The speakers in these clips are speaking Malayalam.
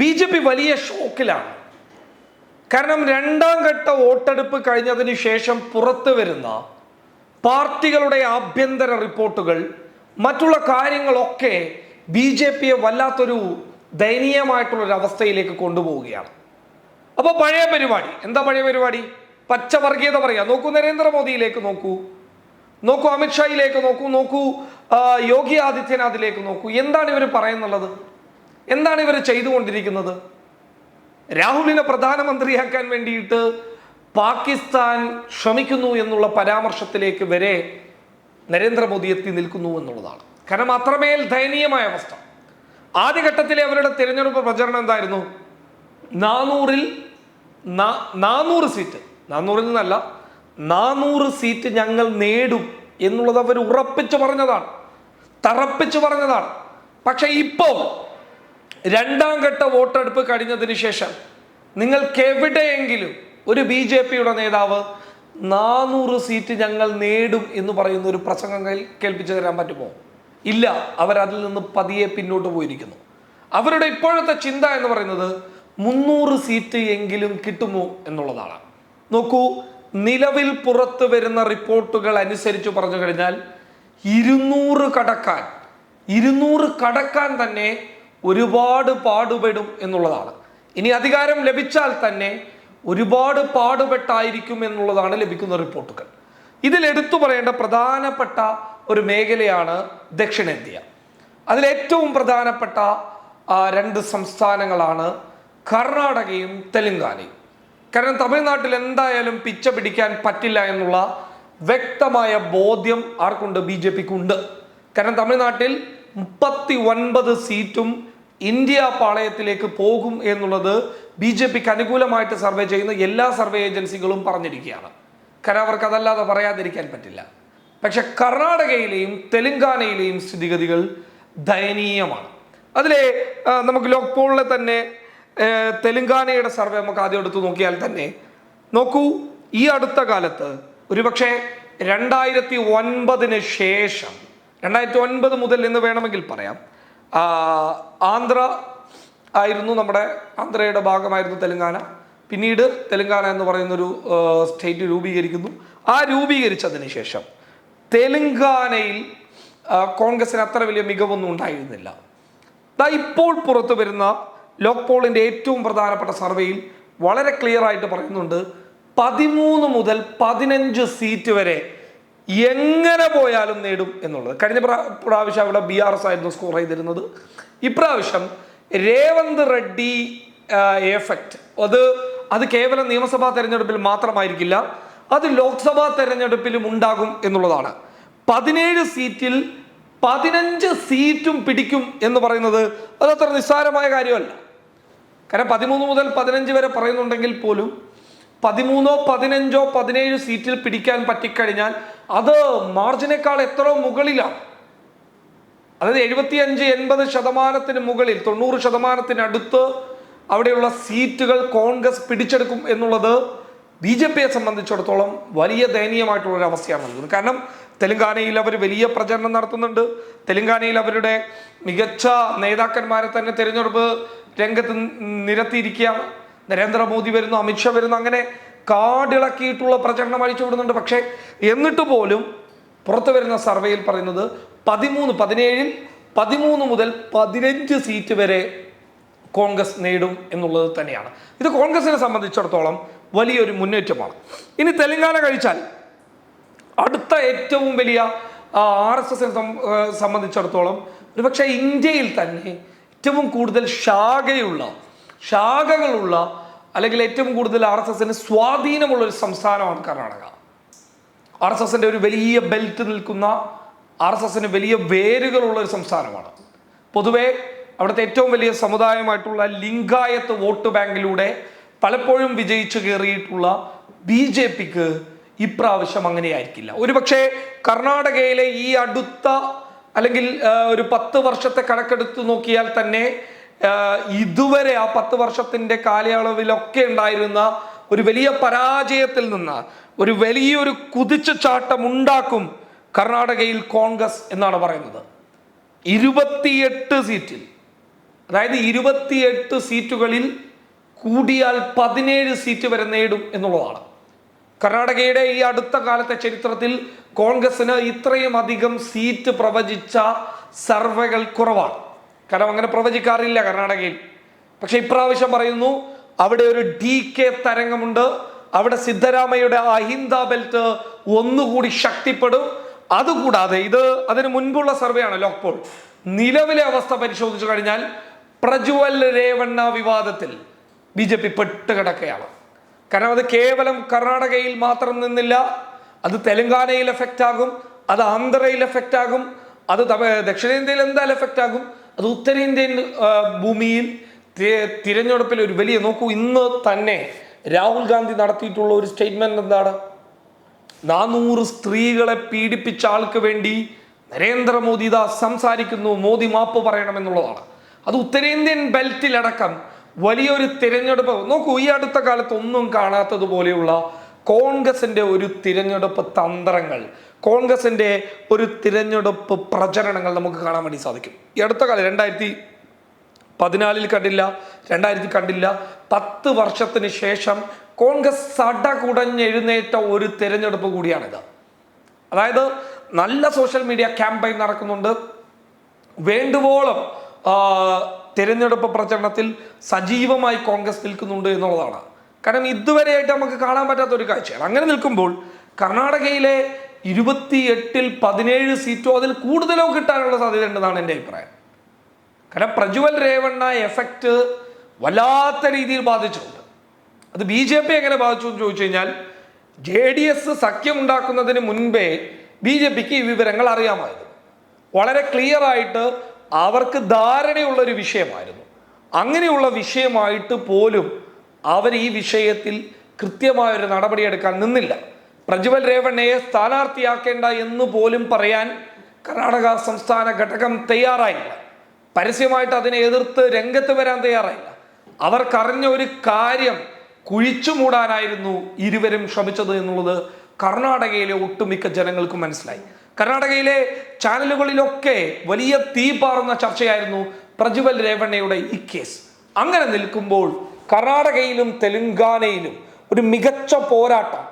ബി ജെ പി വലിയ ഷോക്കിലാണ്. കാരണം രണ്ടാം ഘട്ട വോട്ടെടുപ്പ് കഴിഞ്ഞതിന് ശേഷം പുറത്തു വരുന്ന പാർട്ടികളുടെ ആഭ്യന്തര റിപ്പോർട്ടുകൾ മറ്റുള്ള കാര്യങ്ങളൊക്കെ ബി ജെ പിയെ വല്ലാത്തൊരു ദയനീയമായിട്ടുള്ളൊരു അവസ്ഥയിലേക്ക് കൊണ്ടുപോവുകയാണ്. അപ്പോൾ പഴയ പരിപാടി എന്താ പഴയ പരിപാടി? പച്ചവർഗീയത പറയാ നോക്കൂ നരേന്ദ്രമോദിയിലേക്ക് നോക്കൂ. നോക്കൂ അമിത്ഷായിലേക്ക് നോക്കൂ. നോക്കൂ യോഗി ആദിത്യനാഥിലേക്ക് നോക്കൂ. എന്താണ് ഇവർ പറയുന്നുള്ളത്? എന്താണ് ഇവർ ചെയ്തുകൊണ്ടിരിക്കുന്നത്? രാഹുലിനെ പ്രധാനമന്ത്രിയാക്കാൻ വേണ്ടിയിട്ട് പാകിസ്ഥാൻ ശ്രമിക്കുന്നു എന്നുള്ള പരാമർശത്തിലേക്ക് വരെ നരേന്ദ്രമോദി എത്തി നിൽക്കുന്നു എന്നുള്ളതാണ്. കാരണം അത്രമേൽ ദയനീയമായ അവസ്ഥ. ആദ്യഘട്ടത്തിലെ അവരുടെ തിരഞ്ഞെടുപ്പ് പ്രചരണം എന്തായിരുന്നു? നാനൂറിൽ നാനൂറ് സീറ്റ്. നാനൂറിൽ നിന്നല്ല നാനൂറ് സീറ്റ് ഞങ്ങൾ നേടും എന്നുള്ളത് അവർ ഉറപ്പിച്ചു പറഞ്ഞതാണ്. തറപ്പിച്ചു പറഞ്ഞതാണ്. പക്ഷെ ഇപ്പോൾ രണ്ടാം ഘട്ട വോട്ടെടുപ്പ് കഴിഞ്ഞതിന് ശേഷം നിങ്ങൾക്ക് എവിടെയെങ്കിലും ഒരു ബി ജെ പിയുടെ നേതാവ് നാനൂറ് സീറ്റ് ഞങ്ങൾ നേടും എന്ന് പറയുന്ന ഒരു പ്രസംഗം കേൾ- കേൾപ്പിച്ചു തരാൻ പറ്റുമോ? ഇല്ല. അവരതിൽ നിന്ന് പതിയെ പിന്നോട്ട് പോയിരിക്കുന്നു. അവരുടെ ഇപ്പോഴത്തെ ചിന്ത എന്ന് പറയുന്നത് മുന്നൂറ് സീറ്റ് എങ്കിലും കിട്ടുമോ എന്നുള്ളതാണ്. നോക്കൂ നിലവിൽ പുറത്തു വരുന്ന റിപ്പോർട്ടുകൾ അനുസരിച്ച് പറഞ്ഞു കഴിഞ്ഞാൽ ഇരുന്നൂറ് കടക്കാൻ ഇരുന്നൂറ് കടക്കാൻ തന്നെ ഒരുപാട് പാടുപെടും എന്നുള്ളതാണ്. ഇനി അധികാരം ലഭിച്ചാൽ തന്നെ ഒരുപാട് പാടുപെട്ടായിരിക്കും എന്നുള്ളതാണ് ലഭിക്കുന്ന റിപ്പോർട്ടുകൾ. ഇതിൽ എടുത്തു പറയേണ്ട പ്രധാനപ്പെട്ട ഒരു മേഖലയാണ് ദക്ഷിണേന്ത്യ. അതിലേറ്റവും പ്രധാനപ്പെട്ട രണ്ട് സംസ്ഥാനങ്ങളാണ് കർണാടകയും തെലങ്കാനയും. കാരണം തമിഴ്നാട്ടിൽ എന്തായാലും പിച്ച പിടിക്കാൻ പറ്റില്ല എന്നുള്ള വ്യക്തമായ ബോധ്യം ആർക്കുണ്ട്? ബി ജെ പിക്ക് ഉണ്ട് കാരണം തമിഴ്നാട്ടിൽ മുപ്പത്തി ഒൻപത് സീറ്റും ഇന്ത്യ പാളയത്തിലേക്ക് പോകും എന്നുള്ളത് ബി ജെ പിക്ക് അനുകൂലമായിട്ട് സർവേ ചെയ്യുന്ന എല്ലാ സർവേ ഏജൻസികളും പറഞ്ഞിരിക്കുകയാണ്. കാരണം അവർക്ക് അതല്ലാതെ പറയാതിരിക്കാൻ പറ്റില്ല. പക്ഷെ കർണാടകയിലെയും തെലങ്കാനയിലെയും സ്ഥിതിഗതികൾ ദയനീയമാണ്. അതിലെ നമുക്ക് ലോക്പോളിലെ തന്നെ തെലുങ്കാനയുടെ സർവേ നമുക്ക് ആദ്യം എടുത്തു നോക്കിയാൽ തന്നെ നോക്കൂ ഈ അടുത്ത കാലത്ത് ഒരുപക്ഷെ രണ്ടായിരത്തി ഒൻപതിന് ശേഷം രണ്ടായിരത്തി ഒൻപത് മുതൽ എന്ന് വേണമെങ്കിൽ പറയാം ആന്ധ്ര ആയിരുന്നു നമ്മുടെ ആന്ധ്രയുടെ ഭാഗമായിരുന്നു തെലങ്കാന. പിന്നീട് തെലങ്കാന എന്ന് പറയുന്നൊരു സ്റ്റേറ്റ് രൂപീകരിക്കുന്നു. ആ രൂപീകരിച്ചതിന് ശേഷം തെലങ്കാനയിൽ കോൺഗ്രസിന് അത്ര വലിയ മികവൊന്നും ഉണ്ടായിരുന്നില്ല. ഇപ്പോൾ പുറത്തു വരുന്ന ലോക് പോളിന്റെ ഏറ്റവും പ്രധാനപ്പെട്ട സർവേയിൽ വളരെ ക്ലിയർ ആയിട്ട് പറയുന്നുണ്ട് പതിമൂന്ന് മുതൽ പതിനഞ്ച് സീറ്റ് വരെ എങ്ങനെ പോയാലും നേടും എന്നുള്ളത്. കഴിഞ്ഞ പ്രാ- പ്രാവശ്യം അവിടെ ബി ആർ എസ് ആയിരുന്നു സ്കോർ ചെയ്തിരുന്നത്. ഇപ്രാവശ്യം രേവന്ത് റെഡ്ഡി എഫക്റ്റ് അത് അത് കേവലം നിയമസഭാ തെരഞ്ഞെടുപ്പിൽ മാത്രമായിരിക്കില്ല അത് ലോക്സഭാ തെരഞ്ഞെടുപ്പിലും ഉണ്ടാകും എന്നുള്ളതാണ്. പതിനേഴ് സീറ്റിൽ പതിനഞ്ച് സീറ്റും പിടിക്കും എന്ന് പറയുന്നത് അതത്ര നിസ്സാരമായ കാര്യമല്ല. കാരണം പതിമൂന്ന് മുതൽ പതിനഞ്ച് വരെ പറയുന്നുണ്ടെങ്കിൽ പോലും പതിമൂന്നോ പതിനഞ്ചോ പതിനേഴ് സീറ്റിൽ പിടിക്കാൻ പറ്റിക്കഴിഞ്ഞാൽ അത് മാർജിനേക്കാൾ എത്ര മുകളിലാണ്. അതായത് എഴുപത്തി അഞ്ച് എൺപത് ശതമാനത്തിന് മുകളിൽ തൊണ്ണൂറ് ശതമാനത്തിനടുത്ത് അവിടെയുള്ള സീറ്റുകൾ കോൺഗ്രസ് പിടിച്ചെടുക്കും എന്നുള്ളത് ബി ജെ പിയെ സംബന്ധിച്ചിടത്തോളം വലിയ ദയനീയമായിട്ടുള്ള ഒരു അവസ്ഥയാണ് നൽകുന്നത്. കാരണം തെലങ്കാനയിൽ അവർ വലിയ പ്രചരണം നടത്തുന്നുണ്ട്. തെലങ്കാനയിൽ അവരുടെ മികച്ച നേതാക്കന്മാരെ തന്നെ തിരഞ്ഞെടുപ്പ് രംഗത്ത് നിരത്തിയിരിക്കുകയാണ്. നരേന്ദ്രമോദി വരുന്നു അമിത്ഷാ വരുന്നു അങ്ങനെ കാടിളക്കിയിട്ടുള്ള പ്രചരണം അഴിച്ചുവിടുന്നുണ്ട് പക്ഷേ എന്നിട്ട് പോലും പുറത്തു വരുന്ന സർവേയിൽ പറയുന്നത് പതിമൂന്ന് പതിനേഴിൽ പതിമൂന്ന് മുതൽ പതിനഞ്ച് സീറ്റ് വരെ കോൺഗ്രസ് നേടും എന്നുള്ളത് തന്നെയാണ്. ഇത് കോൺഗ്രസിനെ സംബന്ധിച്ചിടത്തോളം വലിയൊരു മുന്നേറ്റമാണ്. ഇനി തെലങ്കാന കഴിച്ചാൽ അടുത്ത ഏറ്റവും വലിയ ആർ എസ് എസിനെ സംബന്ധിച്ചിടത്തോളം ഒരുപക്ഷെ ഇന്ത്യയിൽ തന്നെ ഏറ്റവും കൂടുതൽ ശാഖയുള്ള ശാഖകളുള്ള അല്ലെങ്കിൽ ഏറ്റവും കൂടുതൽ ആർ എസ് എസിന് സ്വാധീനമുള്ള ഒരു സംസ്ഥാനമാണ് കർണാടക. ആർ എസ് എസിന്റെ ഒരു വലിയ ബെൽറ്റ് നിൽക്കുന്ന ആർ എസ് എസിന് വലിയ വേരുകളുള്ള ഒരു സംസ്ഥാനമാണ്. പൊതുവേ അവിടുത്തെ ഏറ്റവും വലിയ സമുദായമായിട്ടുള്ള ലിംഗായത്ത് വോട്ട് ബാങ്കിലൂടെ പലപ്പോഴും വിജയിച്ചു കയറിയിട്ടുള്ള ബി ജെ പിക്ക് ഇപ്രാവശ്യം അങ്ങനെയായിരിക്കില്ല. ഒരുപക്ഷെ കർണാടകയിലെ ഈ അടുത്ത അല്ലെങ്കിൽ ഒരു പത്ത് വർഷത്തെ കണക്കെടുത്ത് നോക്കിയാൽ തന്നെ ഇതുവരെ ആ പത്ത് വർഷത്തിന്റെ കാലയളവിലൊക്കെ ഉണ്ടായിരുന്ന ഒരു വലിയ പരാജയത്തിൽ നിന്ന് ഒരു വലിയൊരു കുതിച്ചുചാട്ടം ഉണ്ടാക്കും കർണാടകയിൽ കോൺഗ്രസ് എന്നാണ് പറയുന്നത്. ഇരുപത്തിയെട്ട് സീറ്റിൽ അതായത് ഇരുപത്തിയെട്ട് സീറ്റുകളിൽ കൂടിയാൽ പതിനേഴ് സീറ്റ് വരെ നേടും എന്നുള്ളതാണ്. കർണാടകയുടെ ഈ അടുത്ത കാലത്തെ ചരിത്രത്തിൽ കോൺഗ്രസിന് ഇത്രയും അധികം സീറ്റ് പ്രവചിച്ച സർവേകൾ കുറവാണ്. കാരണം അങ്ങനെ പ്രവചിക്കാറില്ല കർണാടകയിൽ. പക്ഷെ ഇപ്രാവശ്യം പറയുന്നു അവിടെ ഒരു ഡി കെ തരംഗമുണ്ട്. അവിടെ സിദ്ധരാമയുടെ അഹിന്ദ ബെൽറ്റ് ഒന്നുകൂടി ശക്തിപ്പെടും. അതുകൂടാതെ ഇത് അതിന് മുൻപുള്ള സർവേ ആണ് ലോക്പോൾ. നിലവിലെ അവസ്ഥ പരിശോധിച്ചു കഴിഞ്ഞാൽ പ്രജ്വൽ രേവണ്ണ വിവാദത്തിൽ ബി ജെ പി പെട്ടുകിടക്കുകയാണ്. കാരണം അത് കേവലം കർണാടകയിൽ മാത്രം നിന്നില്ല. അത് തെലങ്കാനയിൽ എഫക്റ്റ് ആകും. അത് ആന്ധ്രയിൽ എഫക്റ്റ് ആകും. അത് ദക്ഷിണേന്ത്യയിൽ എന്തായാലും എഫക്റ്റ് ആകും. അത് ഉത്തരേന്ത്യൻ ഭൂമിയിൽ തിരഞ്ഞെടുപ്പിൽ ഒരു വലിയ നോക്കൂ ഇന്ന് തന്നെ രാഹുൽ ഗാന്ധി നടത്തിയിട്ടുള്ള ഒരു സ്റ്റേറ്റ്മെന്റ് എന്താണ്? നാനൂറ് സ്ത്രീകളെ പീഡിപ്പിച്ച ആൾക്ക് വേണ്ടി നരേന്ദ്രമോദി ഇതാ സംസാരിക്കുന്നു മോദി മാപ്പ് പറയണമെന്നുള്ളതാണ്. അത് ഉത്തരേന്ത്യൻ ബെൽറ്റിലടക്കം വലിയൊരു തിരഞ്ഞെടുപ്പ്. നോക്കൂ ഈ അടുത്ത കാലത്ത് ഒന്നും കാണാത്തതുപോലെയുള്ള കോൺഗ്രസിന്റെ ഒരു തിരഞ്ഞെടുപ്പ് തന്ത്രങ്ങൾ കോൺഗ്രസിന്റെ ഒരു തിരഞ്ഞെടുപ്പ് പ്രചരണങ്ങൾ നമുക്ക് കാണാൻ വേണ്ടി സാധിക്കും. ഈ അടുത്ത കാലം രണ്ടായിരത്തി പതിനാലിൽ കണ്ടില്ല രണ്ടായിരത്തി കണ്ടില്ല. പത്ത് വർഷത്തിന് ശേഷം കോൺഗ്രസ് സട കുടഞ്ഞെഴുന്നേറ്റ ഒരു തിരഞ്ഞെടുപ്പ് കൂടിയാണിത്. അതായത് നല്ല സോഷ്യൽ മീഡിയ ക്യാമ്പയിൻ നടക്കുന്നുണ്ട്. വേണ്ടുവോളം തിരഞ്ഞെടുപ്പ് പ്രചരണത്തിൽ സജീവമായി കോൺഗ്രസ് നിൽക്കുന്നുണ്ട് എന്നുള്ളതാണ്. കാരണം ഇതുവരെയായിട്ട് നമുക്ക് കാണാൻ പറ്റാത്ത ഒരു കാഴ്ചയാണ്. അങ്ങനെ നിൽക്കുമ്പോൾ കർണാടകയിലെ ഇരുപത്തി എട്ടിൽ പതിനേഴ് സീറ്റോ അതിൽ കൂടുതലോ കിട്ടാനുള്ള സാധ്യത ഉണ്ടെന്നാണ് എന്റെ അഭിപ്രായം. കാരണം പ്രജ്വൽ രേവണ്ണ എഫക്റ്റ് വല്ലാത്ത രീതിയിൽ ബാധിച്ചിട്ടുണ്ട്. അത് ബി ജെ പി എങ്ങനെ ബാധിച്ചു എന്ന് ചോദിച്ചു കഴിഞ്ഞാൽ ജെ ഡി എസ് സഖ്യമുണ്ടാക്കുന്നതിന് മുൻപേ ബി ജെ പിക്ക് ഈ വിവരങ്ങൾ അറിയാമായിരുന്നു. വളരെ ക്ലിയർ ആയിട്ട് അവർക്ക് ധാരണയുള്ളൊരു വിഷയമായിരുന്നു. അങ്ങനെയുള്ള വിഷയമായിട്ട് പോലും അവർ ഈ വിഷയത്തിൽ കൃത്യമായൊരു നടപടി നടപടിയെടുക്കാൻ നിന്നില്ല. പ്രജ്വൽ രേവണ്ണയെ സ്ഥാനാർത്ഥിയാക്കേണ്ട എന്ന് പോലും പറയാൻ കർണാടക സംസ്ഥാന ഘടകം തയ്യാറായില്ല. പരസ്യമായിട്ട് അതിനെ എതിർത്ത് രംഗത്ത് വരാൻ തയ്യാറായില്ല. അവർക്കറിഞ്ഞ ഒരു കാര്യം കുഴിച്ചു മൂടാനായിരുന്നു ഇരുവരും ശ്രമിച്ചത് എന്നുള്ളത് കർണാടകയിലെ ഒട്ടുമിക്ക ജനങ്ങൾക്കും മനസ്സിലായി. കർണാടകയിലെ ചാനലുകളിലൊക്കെ വലിയ തീ പാറുന്ന ചർച്ചയായിരുന്നു പ്രജ്വൽ രേവണ്ണയുടെ ഈ കേസ്. അങ്ങനെ നിൽക്കുമ്പോൾ കർണാടകയിലും തെലുങ്കാനയിലും ഒരു മികച്ച പോരാട്ടം.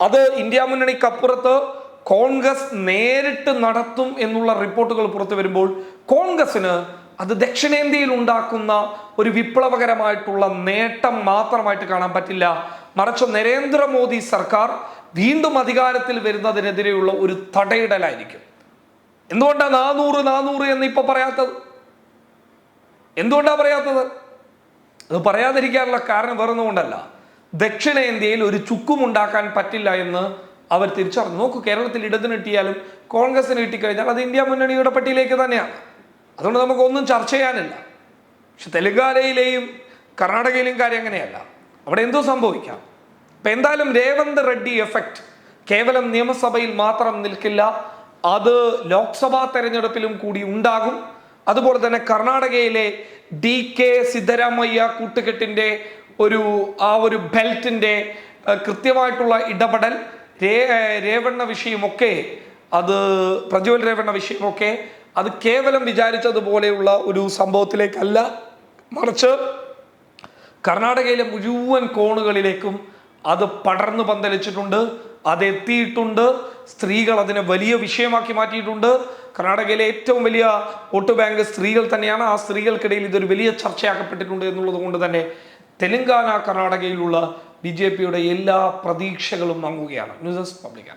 അത് ഇന്ത്യ മുന്നണിക്കപ്പുറത്ത് കോൺഗ്രസ് നേരിട്ട് നടത്തും എന്നുള്ള റിപ്പോർട്ടുകൾ പുറത്തു വരുമ്പോൾ കോൺഗ്രസിന് അത് ദക്ഷിണേന്ത്യയിൽ ഉണ്ടാക്കുന്ന ഒരു വിപ്ലവകരമായിട്ടുള്ള നേട്ടം മാത്രമായിട്ട് കാണാൻ പറ്റില്ല. മറിച്ച് നരേന്ദ്രമോദി സർക്കാർ വീണ്ടും അധികാരത്തിൽ വരുന്നതിനെതിരെയുള്ള ഒരു തടയിടലായിരിക്കും. എന്തുകൊണ്ടാണ് നാനൂറ് നാനൂറ് എന്ന് ഇപ്പൊ പറയാത്തത്? എന്തുകൊണ്ടാണ് പറയാത്തത്? അത് പറയാതിരിക്കാനുള്ള കാരണം വേറൊന്നുകൊണ്ടല്ല. ദക്ഷിണേന്ത്യയിൽ ഒരു ചുക്കും ഉണ്ടാക്കാൻ പറ്റില്ല എന്ന് അവർ തിരിച്ചറിഞ്ഞു. നോക്കൂ കേരളത്തിൽ ഇടതിന് കിട്ടിയാലും കോൺഗ്രസിന് കിട്ടിക്കഴിഞ്ഞാൽ അത് ഇന്ത്യ മുന്നണിയുടെ പട്ടിയിലേക്ക് തന്നെയാണ്. അതുകൊണ്ട് നമുക്കൊന്നും ചർച്ച ചെയ്യാനില്ല. പക്ഷെ തെലങ്കാനയിലെയും കർണാടകയിലെയും കാര്യം അങ്ങനെയല്ല. അവിടെ എന്തോ സംഭവിക്കാം. അപ്പം എന്തായാലും രേവന്ത് റെഡ്ഡി എഫക്റ്റ് കേവലം നിയമസഭയിൽ മാത്രം നിൽക്കില്ല. അത് ലോക്സഭാ തെരഞ്ഞെടുപ്പിലും കൂടി ഉണ്ടാകും. അതുപോലെ തന്നെ കർണാടകയിലെ ഡി കെ സിദ്ധരാമയ്യ കൂട്ടുകെട്ടിന്റെ ഒരു ആ ഒരു ബെൽറ്റിന്റെ കൃത്യമായിട്ടുള്ള ഇടപെടൽ രേ രേവണ്ണ വിഷയമൊക്കെ അത് പ്രജ്വൽ രേവണ്ണ വിഷയമൊക്കെ അത് കേവലം വിചാരിച്ചതുപോലെയുള്ള ഒരു സംഭവത്തിലേക്കല്ല മറിച്ച് കർണാടകയിലെ മുഴുവൻ കോണുകളിലേക്കും അത് പടർന്നു പന്തലിച്ചിട്ടുണ്ട് അതെത്തിയിട്ടുണ്ട് സ്ത്രീകൾ അതിനെ വലിയ വിഷയമാക്കി മാറ്റിയിട്ടുണ്ട്. കർണാടകയിലെ ഏറ്റവും വലിയ വോട്ട് ബാങ്ക് സ്ത്രീകൾ തന്നെയാണ്. ആ സ്ത്രീകൾക്കിടയിൽ ഇതൊരു വലിയ ചർച്ചയാക്കപ്പെട്ടിട്ടുണ്ട് എന്നുള്ളത് കൊണ്ട് തന്നെ തെലങ്കാന കർണാടകയിലുള്ള ബി ജെ പിയുടെ എല്ലാ പ്രതീക്ഷകളും മങ്ങുകയാണ്. News desk public